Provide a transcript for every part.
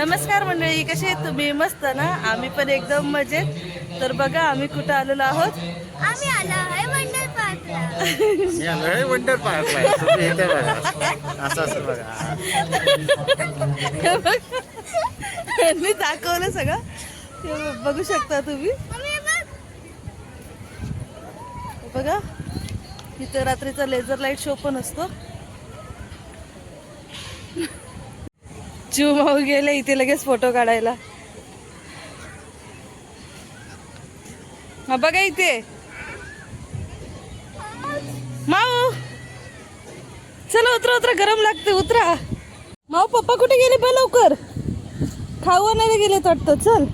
नमस्कार मंडळी कसे आहेत तुम्ही? मस्त ना? आम्ही पण एकदम मजेत. तर बघा आम्ही कुठं आलेलो आहोत? आम्ही आलो आहे वंडर पार्कला. मी आलोय वंडर पार्कला. तुम्ही इथे बघा. असं असं बघा. हे बघ. यांनी दाखवलं सगळं. बघू शकता तुम्ही. बघा. इथं रात्रीचा लेझर लाइट शो पण असतो. चिव माऊ गेले इथे लगेच फोटो काढायला. हा बघा इथे. माऊ. चला उतरा उतरा गरम लागते उतरा. माऊ पप्पा कुठे गेले? बा लवकर. खाऊ आणायला गेले वाटतं. चल.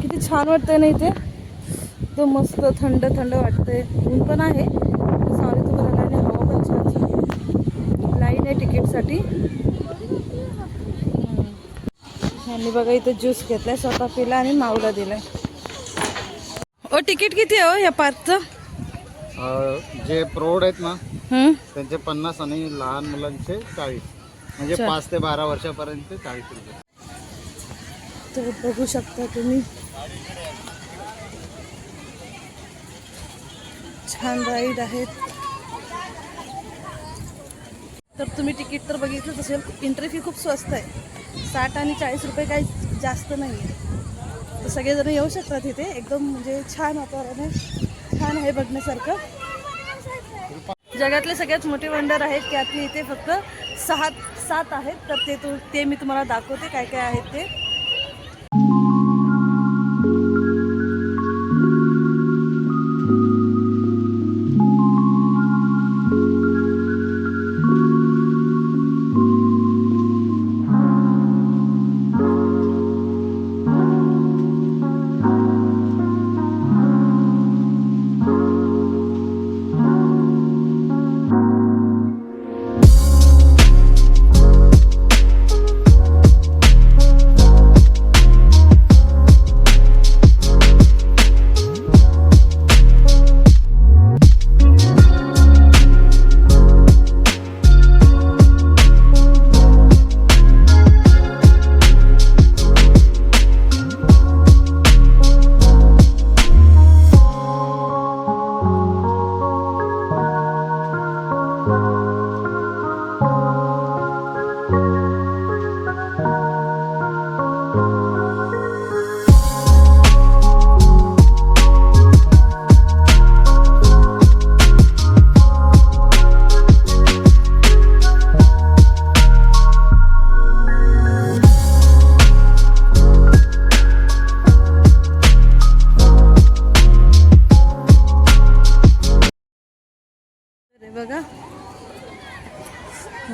किती छान वाटतंय ना इथे. एकदम मस्त थंड थंड वाटतंय. ऊन पण आहे सावली तुम्हाला आणि हवा पण छान छान लाईन तिकीटसाठी यांनी बघा इथं ज्यूस घेतलाय स्वतः पिला आणि माऊला दिलाय. ओ तिकीट किती आहे हो या अं, जे प्रौढ आहेत ना? त्यांचे पन्नास आणि लहान मुलांचे चाळीस. म्हणजे. पाच ते बारा वर्षापर्यंत चाळीस रुपये. तर बघू शकता तुम्ही. छान राईड आहेत. तर तुम्ही तिकीट तर बघितलंच असेल एंट्री फी खूप स्वस्त आहे. साठ आणि चाळीस रुपये काही जास्त नाही आहे तर सगळेजण येऊ शकतात इथे. एकदम म्हणजे छान वातावरण आहे. छान आहे बघण्यासारखं. जगातले सगळ्यात मोठे वंडर आहेत त्यातले इथे फक्त सहा सात आहेत. तर ते तू ते मी तुम्हाला दाखवते काय काय आहेत ते.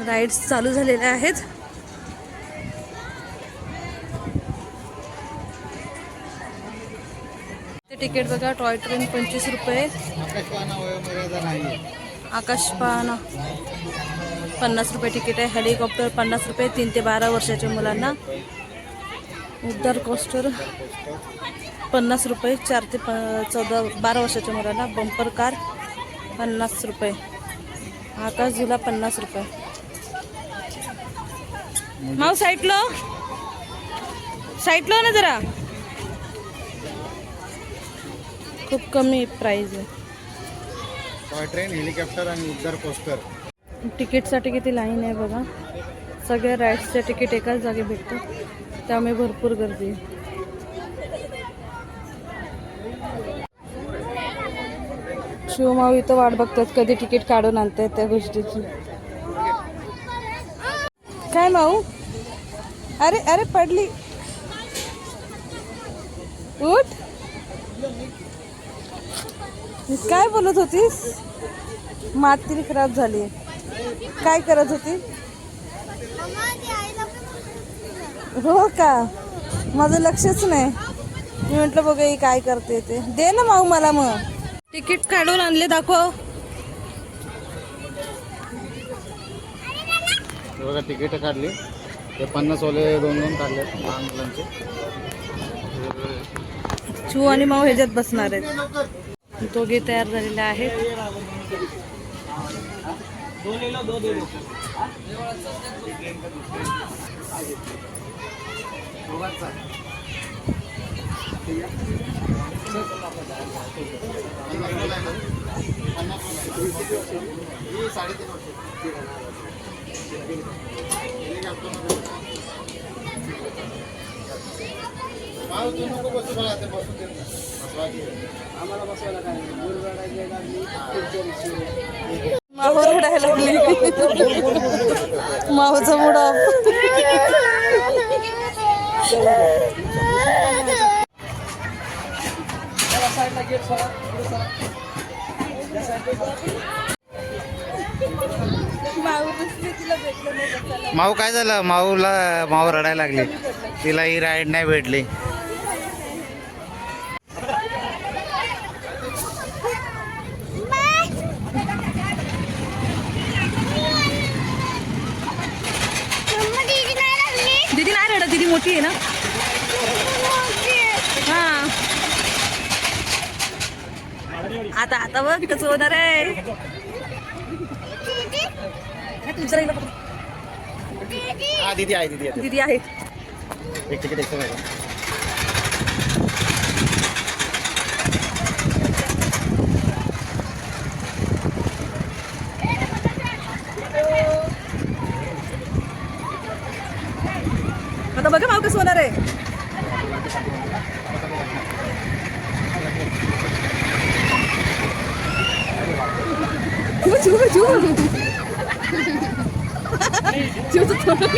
राईड्स चालू झालेल्या आहेत. ते तिकीट बघा टॉय ट्रेन पंचवीस रुपये. आकाशपाना पन्नास रुपये तिकीट आहे. हेलिकॉप्टर पन्नास रुपये तीन ते बारा वर्षाच्या मुलांना. उद्धार कोस्टर पन्नास रुपये चार ते प चौदा बारा वर्षाच्या मुलांना बंपर कार पन्नास रुपये. आकाश झुला पन्नास रुपये. माऊ साईटलो? साईटलो ना जरा. खूप कमी प्राईज आहे. ट्रेन हेलिकॉप्टर आणि उद्धार कोस्टर तिकीटसाठी किती लाईन आहे बघा. सगळ्या राईड्सचे तिकीट एकाच जागी भेटतं त्यामुळे भरपूर गर्दी आहे. शिवमाऊ इथं वाट बघतात कधी तिकीट काढून आणतायत त्या गोष्टीची. काय माऊ? अरे अरे पडली. उठ. काय बोलत होतीस? माती खराब झाली. काय करत होती? हो का? माझं लक्षच नाही. मी म्हटलं बघा ही काय करते ते. दे ना माऊ मला मग. तिकीट काढून आणले दाखव. बघा तिकीट काढली. ते पन्नास ओले दोन दोन काढले लहान मुलांचे. चिऊ आणि माऊ ह्याच्यात बसणार आहेत. दोघे तयार झालेले आहेत. माऊ रडायला लागली. माऊचा मूड ऑफ माऊ दिसली तिला भेटलं नाही बसायला. माऊ काय झालं? माऊला माऊ रडायला लागली. तिला ही राईड नाही भेटली. मम्मा दीदी नाही लागली दीदी नाही रडत दीदी मोठी आहे ना? हा. आता आता बघ कसं होणार आहे काय तुमचं राहिलं बघ. हा दीदी आहे दीदी आहे. दीदी आहे एक तिकीट एक आता बघा माऊ कसं होणार आहे चिव, चिव, चिव. चिवचं थोडं.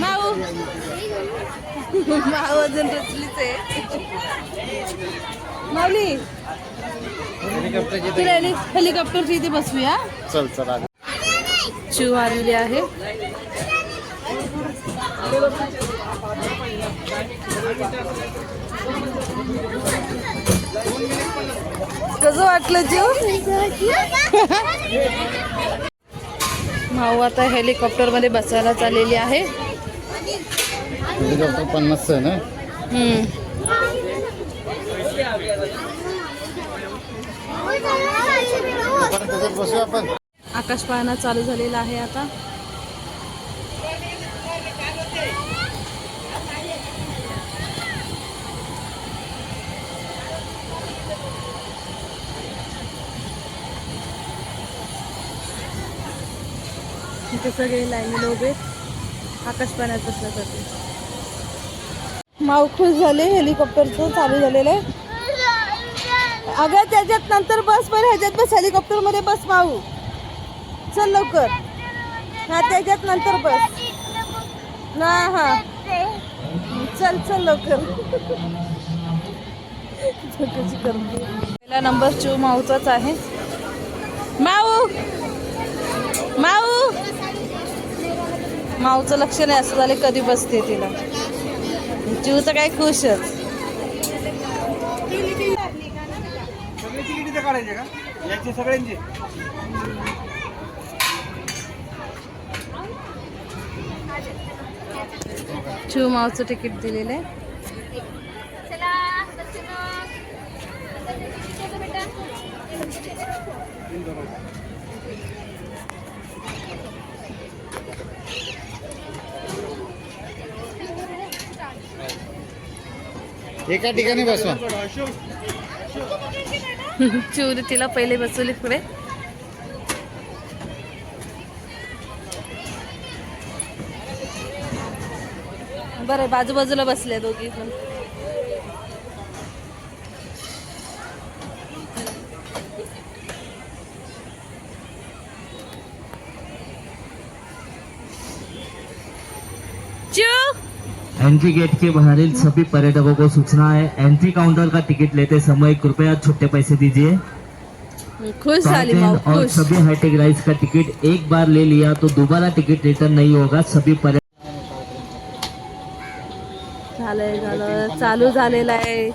माऊ माऊ अजून रचलीच आहे माऊली हेलि- हेलिकॉप्टरची इथे बसूया चल चल. चिव आलेली आहे. कसं वाटलं जीव? माऊ आता हेलिकॉप्टरमध्ये बसायला चाललेली आहे. हेलिकॉप्टर पन्नास आहे ना हम्म. आपण त्याच्यात बसू आपण आकाश पाळणा चालू झालेला आहे आता. इथे सगळे लाईन उभे आकाश पाण्यात बसण्यासाठी. माऊ खुश झाले हेलिकॉप्टरचं चालू झालेलं आहे. अगं त्याच्यात नंतर बस बरं ह्याच्यात बस हेलिकॉप्टरमध्ये बस माऊ चल लवकर. हा त्याच्यात नंतर बस. ना हा. चल चल लवकर. पहिला नंबर चू माऊचाच आहे. माऊ! माऊ! माऊचं लक्ष नाही असं झालं कधी बसते तिला. चिव तर काय खुशच. सगळे तिकीट इथे काढायचे का याचे सगळ्यांचे चिव माऊचं तिकीट दिलेलं आहे चला बसून बेटा एका ठिकाणी बसवा. चिवरी तिला पहिले बसवली पुढे. बरं बाजूबाजूला बसले दोघी पण चिव एंट्री गेट के बाहर सभी पर्यटकों को सूचना है। एंट्री काउंटर का टिकट लेते समय कृपया छोटे पैसे दीजिए। खुश और सभी हाईटेक राइड्स का टिकट एक बार ले लिया तो दोबारा टिकट रिटर्न नहीं होगा। सभी पर्यटक झालंय झालं चालू झालेलं आहे.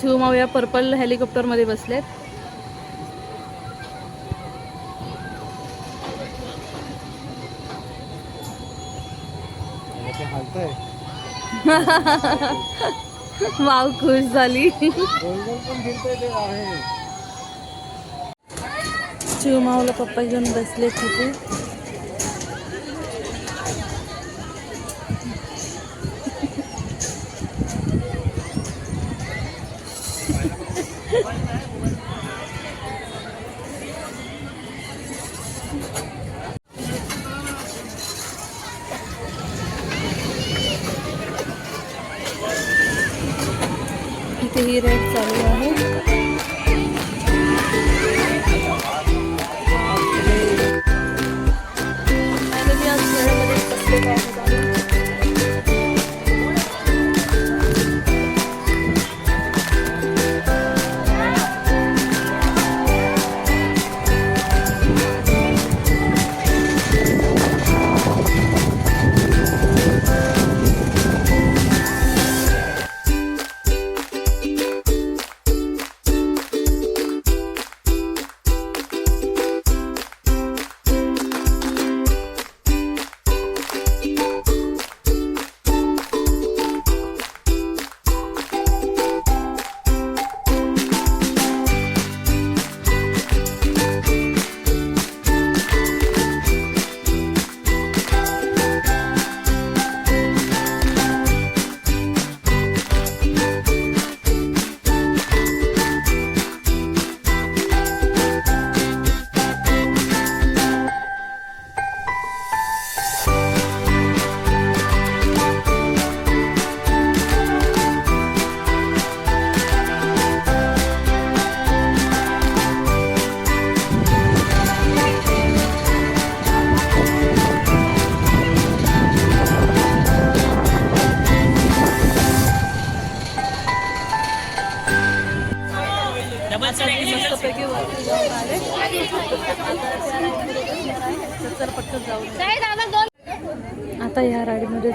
शिवमाऊ या पर्पल हेलिकॉप्टरमध्ये बसलेत. आहे. वाव खुश झाली. शिव माऊला पप्पा घेऊन बसले तिथे.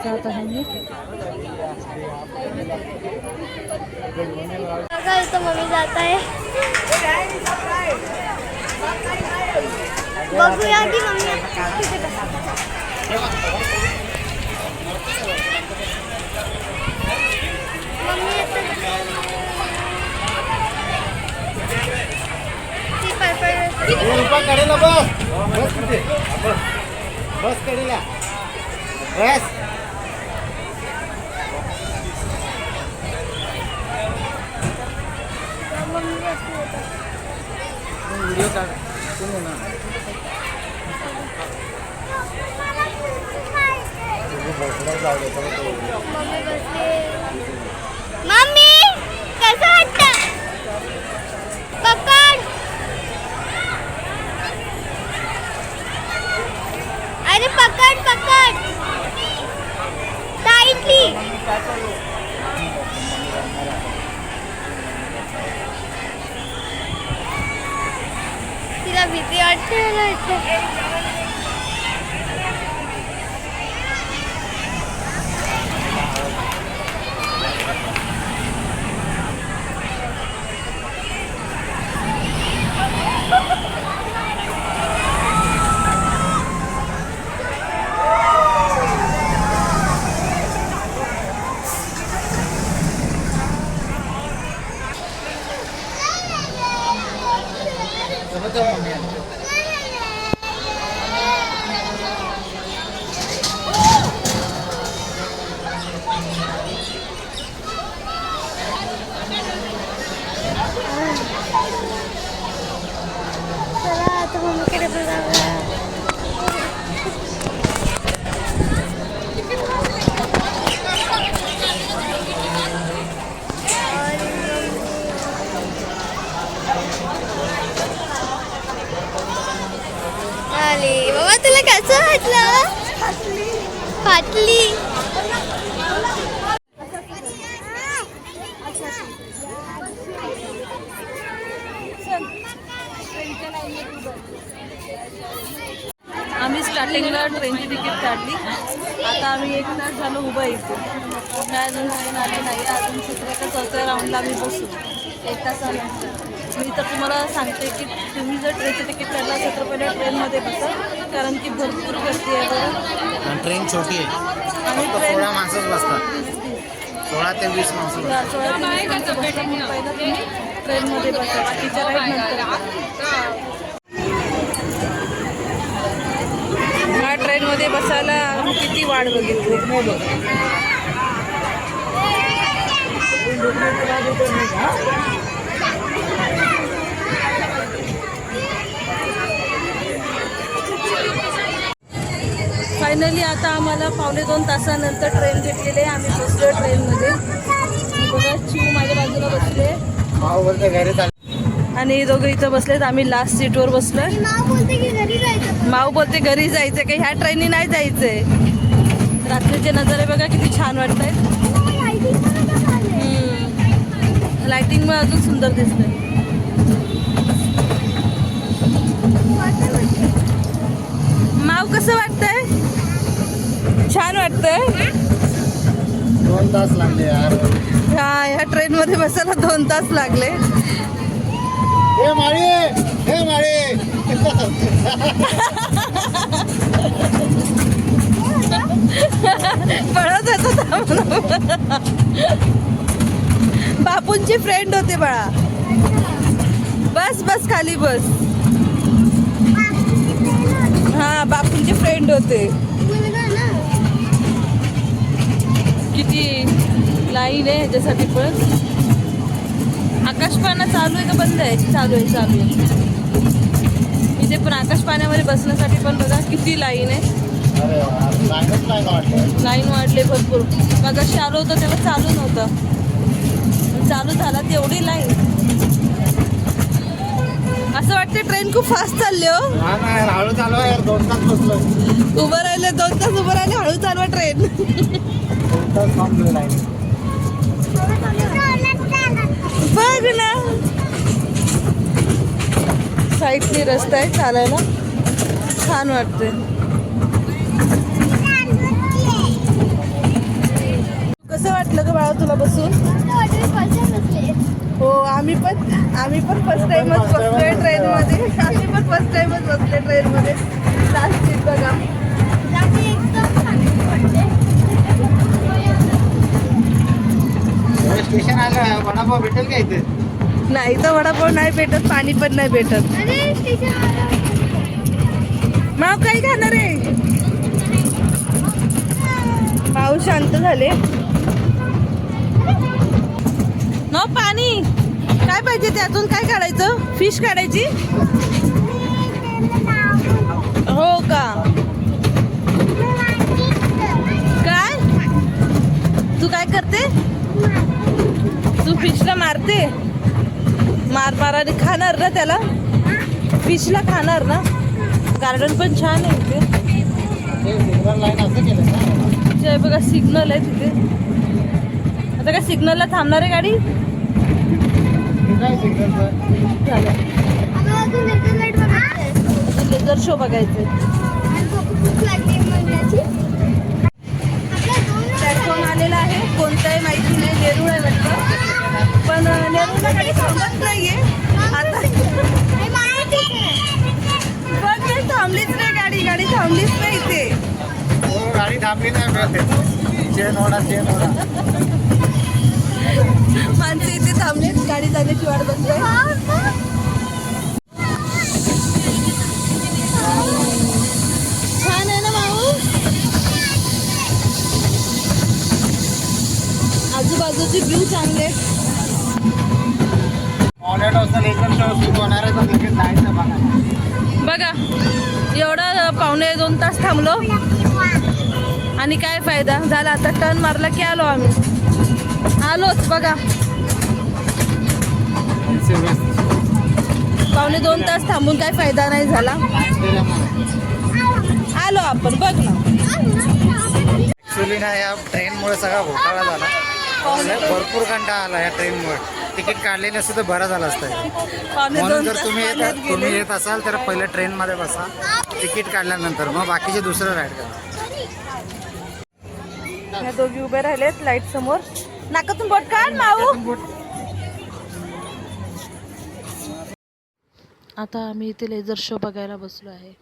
जाता है अगर तो मम्मी जाता है बबू यहाँ की मम्मी बस करेला बस व्हिडिओ काढ कोण होणार मम्मी कसं वाटतं? पकड अरे पकड पकड. साईडली मला भीती वाटते please. मोठी आहे फक्त सोळा माणसंच बसतात. सोळा ते वीस माणसं बसतात. ट्रेनमध्ये बसतात ह्या ट्रेनमध्ये बसायला किती वाढ बघितली? बघ फायनली आता आम्हाला पावणे दोन तासानंतर ट्रेन भेटलेली आहे. आम्ही बसलो ट्रेनमध्ये बघा चिव माझ्या बाजूला बसले. आणि दोघं इथं बसलेत. आम्ही लास्ट सीटवर बसलोय. माव बोलते की घरी जायचं माऊ बोलते घरी जायचं काही ह्या ट्रेननी नाही जायचंय. रात्रीचे नजारे बघा किती छान वाटत आहेत लाइटिंग मग अजून सुंदर दिसतंय. माव कसं वाटतंय? छान वाटतंय. दोन तास लागले यार. हा ह्या ट्रेन मध्ये बसायला दोन तास लागले. हे माळी हे माळी. पळत होता बापूंचे फ्रेंड होते बाळा. बस बस खाली बस. हा बापूंचे फ्रेंड होते. किती लाईन आहे ह्याच्यासाठी पण. आकाशपाना चालू आहे का बंद आहे? चालू आहे चालू आहे. इथे पण आकाशपाण्यामध्ये बसण्यासाठी पण बघा किती लाईन आहे. लाईन वाढले भरपूर. मग आलो होतं तेव्हा चालू नव्हतं. चालू झाला तेवढी लाईन असं वाटतं ट्रेन खूप फास्ट चालली हो. हळू चालू यार दोन तास बसलो. उभं राहिले दोन तास उभं राहिले हळू चालवा ट्रेन दोन तास थांबलो नाही बघ ना. साईडनी रस्ता आहे चालायला. छान वाटते कसं वाटलं का बाळा तुला बसून? हो आम्ही पण आम्ही पण फर्स्ट टाइमच बसलोय ट्रेनमध्ये आम्ही पण फर्स्ट टाइमच बसलोय ट्रेनमध्ये लास्ट सीट बघा. स्टेशन आलं वडापाव भेटेल का इथे? नाही तर वडापाव नाही भेटत पाणी पण नाही भेटत. माव काही खाणार आहे? माऊ शांत झाले. न पाणी. काय पाहिजे त्यातून? काय काढायचं? फिश काढायची? हो का? काय? तू काय करते? तू फिशला मारते? मार माराने खाणार ना त्याला? फिशला खाणार ना? गार्डन पण छान आहे तिथे ते बघा सिग्नल आहे तिथे. आता काय सिग्नलला थांबणार आहे गाडी? लेझर शो बघायचे प्लॅटफॉर्म आलेला आहे. कोणताही माहिती नाही. वेरूळ आहे वाटतं. पण गाडी थांबत नाहीये. आता बघ नाही थांबलीच नाही गाडी गाडी थांबलीच नाही इथे. हो गाडी थांबली नाही चेन ओढा चेन ओढा. माणसं इथे थांबलेत गाडी जाण्याची वाट बघतोय छान आहे ना भाऊ? आजूबाजूचे व्ह्यू चांगले बघा. एवढा पावणे दोन तास थांबलो. आणि काय फायदा? झाला आता टर्न मारला की आलो आम्ही. आलोच बघा. पावणे दोन तास थांबून काय फायदा नाही झाला. आलो आपण बघ ना. ऍक्च्युली ना या ट्रेनमुळे सगळा घोटाळा झाला. भरपूर कंटाळा आला या ट्रेनमुळे तिकीट काढले नसतं तर बरं झालं असतं. म्हणून जर तुम्ही येत तुम्ही. येत असाल तर पहिलं ट्रेनमध्ये बसा. तिकीट काढल्यानंतर मग बाकीचे दुसरं राईड करा. ह्या दोघी उभे राहिलेत लाइट समोर. नाकातून बोट काढ माऊ आता आम्ही इथे लेझर शो बघायला बसलो आहे.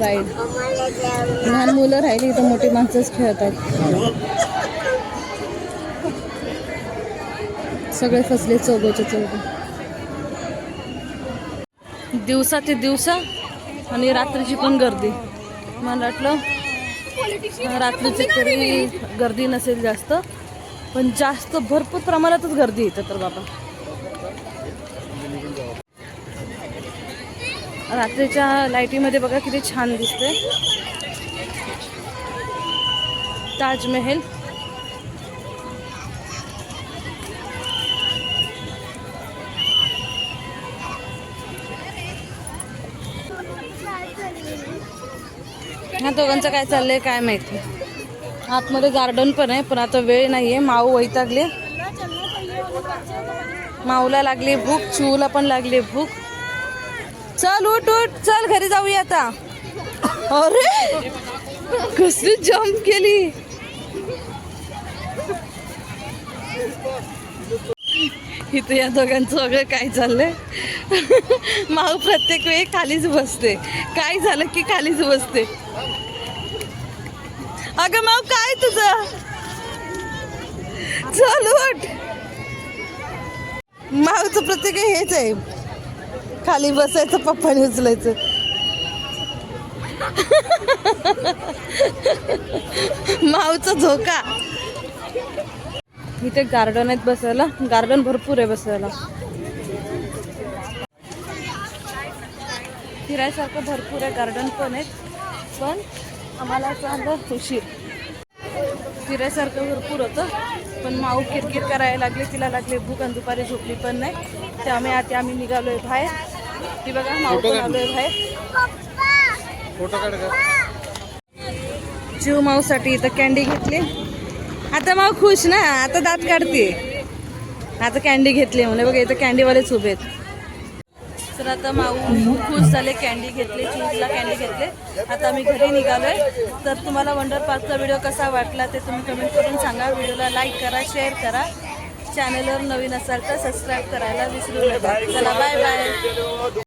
राईड लहान मुलं राहिली तर मोठी माणसंच खेळतात. सगळे फसले चौघोचे चौघ. दिवसा ते दिवसा आणि रात्रीची पण गर्दी. मला वाटलं रात्रीची तरी गर्दी नसेल जास्त पण जास्त भरपूर प्रमाणातच गर्दी येते तर बाबा. रात्रीच्या लाईटीमध्ये बघा किती छान दिसते ताजमहल. ह्या दोघांचं काय चाललंय काय माहिती. आतमध्ये गार्डन पण आहे पण आता वेळ नाहीये. माऊ वैतागले माऊला लागली भूक चिऊला पण लागली भूक. चल उठ उठ. चल घरी जाऊया आता. अरे कसली जम्प केली. इथे या दोघांचं वगैरे काय चाललंय? माऊ प्रत्येक वेळी खालीच बसते. काय झालं की खालीच बसते? अगं माऊ काय तुझं? चल उठ. माऊचं प्रत्येक हेच आहे. खाली बसायचं पप्पाने उचलायचं. माऊचा झोका. इथे गार्डन आहेत बसायला. गार्डन भरपूर आहे बसायला. फिरायसारखं भरपूर आहे गार्डन पण आहेत. पण आम्हाला चांगलं उशीर. फिरायसारखं भरपूर होतं. पण माऊ किरकिर करायला लागली तिला लागली भूक आणि दुपारी झोपली पण नाही. त्यामुळे आता आम्ही निघालो आहे बाहेर. ती बघा माऊ पण आलोय बाहेर फोटो काढ जीव माऊसाठी इथं कॅन्डी घेतली. आता माऊ खुश ना आता दात काढते. आता कॅन्डी घेतली म्हणे बघा इथं कॅन्डीवालेच उभे आहेत. तर आता माऊ खुश झाले कॅन्डी घेतली चीजला कॅन्डी घेतले. आता मी घरी निघालोय. तर तुम्हाला वंडर पार्कचा व्हिडिओ कसा वाटला ते तुम्ही कमेंट करून सांगा. व्हिडिओला लाईक करा शेअर करा. चॅनलवर नवीन असाल तर सबस्क्राईब करायला विसरू नका. चला बाय बाय